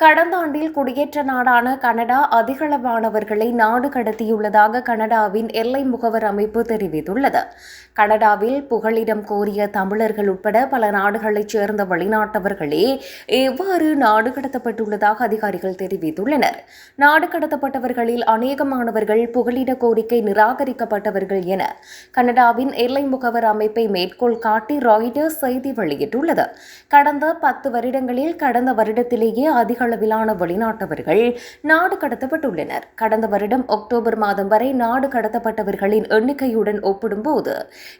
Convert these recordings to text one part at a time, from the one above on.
கடந்த ஆண்டில் குடியேற்ற நாடான கனடா அதிகளவானவர்களை நாடு கடத்தியுள்ளதாக கனடாவின் எல்லை முகவர் அமைப்பு தெரிவித்துள்ளது. கனடாவில் புகலிடம் கோரிய தமிழர்கள் உட்பட பல நாடுகளைச் சேர்ந்த வெளிநாட்டவர்களே எவ்வாறு நாடு கடத்தப்பட்டுள்ளதாக அதிகாரிகள் தெரிவித்துள்ளனர். நாடு கடத்தப்பட்டவர்களில் அநேகமானவர்கள் புகலிட கோரிக்கை நிராகரிக்கப்பட்டவர்கள் என கனடாவின் எல்லை முகவர் அமைப்பை மேற்கோள் காட்டி ராய்டர்ஸ் செய்தி வெளியிட்டுள்ளது. கடந்த பத்து வருடங்களில் கடந்த வருடத்திலேயே அதிக அளவிலான வெளிநாட்டவர்கள் நாடு கடத்தப்பட்டுள்ளனர். கடந்த வருடம் அக்டோபர் மாதம் வரை நாடு கடத்தப்பட்டவர்களின் எண்ணிக்கையுடன் ஒப்பிடும்போது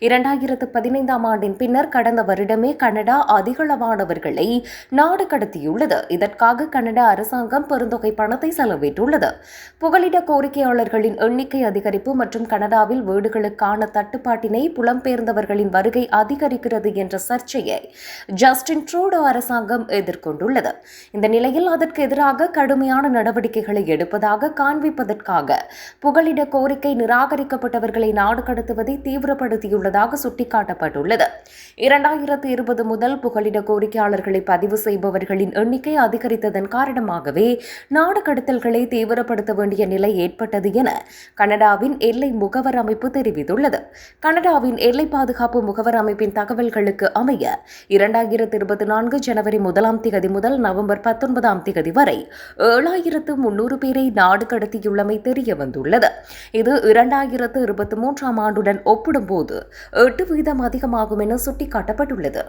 இரண்டாயிரத்து பதினைந்தாம் ஆண்டின் பின்னர் கடந்த வருடமே கனடா அதிகளவானவர்களை நாடு கடத்தியுள்ளது. இதற்காக கனடா அரசாங்கம் பெருந்தொகை பணத்தை செலவிட்டுள்ளது. புகலிட கோரிக்கையாளர்களின் எண்ணிக்கை அதிகரிப்பு மற்றும் கனடாவில் வீடுகளுக்கான தட்டுப்பாட்டினை புலம்பெயர்ந்தவர்களின் வருகை அதிகரிக்கிறது என்ற சர்ச்சையை ஜஸ்டின் ட்ரூடோ அரசாங்கம் எதிர்கொண்டுள்ளது. இந்த நிலையில் அதற்கு எதிராக கடுமையான நடவடிக்கைகளை எடுப்பதாக காண்பிப்பதற்காக புகலிட கோரிக்கை நிராகரிக்கப்பட்டவர்களை நாடு கடத்துவதை தீவிரப்படுத்தியுள்ளதாக சுட்டிக்காட்டப்பட்டுள்ளது. இரண்டாயிரத்து இருபது முதல் புகலிட கோரிக்கையாளர்களை பதிவு செய்பவர்களின் எண்ணிக்கை அதிகரித்ததன் காரணமாகவே நாடு கடத்தல்களை தீவிரப்படுத்த வேண்டிய நிலை ஏற்பட்டது என கனடாவின் எல்லை முகவர் அமைப்பு தெரிவித்துள்ளது. கனடாவின் எல்லை பாதுகாப்பு முகவர் அமைப்பின் தகவல்களுக்கு அமைய இரண்டாயிரத்து இருபத்தி நான்கு ஜனவரி முதலாம் திகதி முதல் நவம்பர் பத்தொன்பதாம் திகதி வரை ஏழாயிரத்து முன்னூறு பேரை நாடு கடத்தியுள்ளமை தெரிய வந்துள்ளது இது இரண்டாயிரத்து இருபத்தி மூன்றாம் ஆண்டுடன் ஒப்பிடும்போது எட்டு வீதம் அதிகமாகும் என சுட்டிக்காட்டப்பட்டுள்ளது.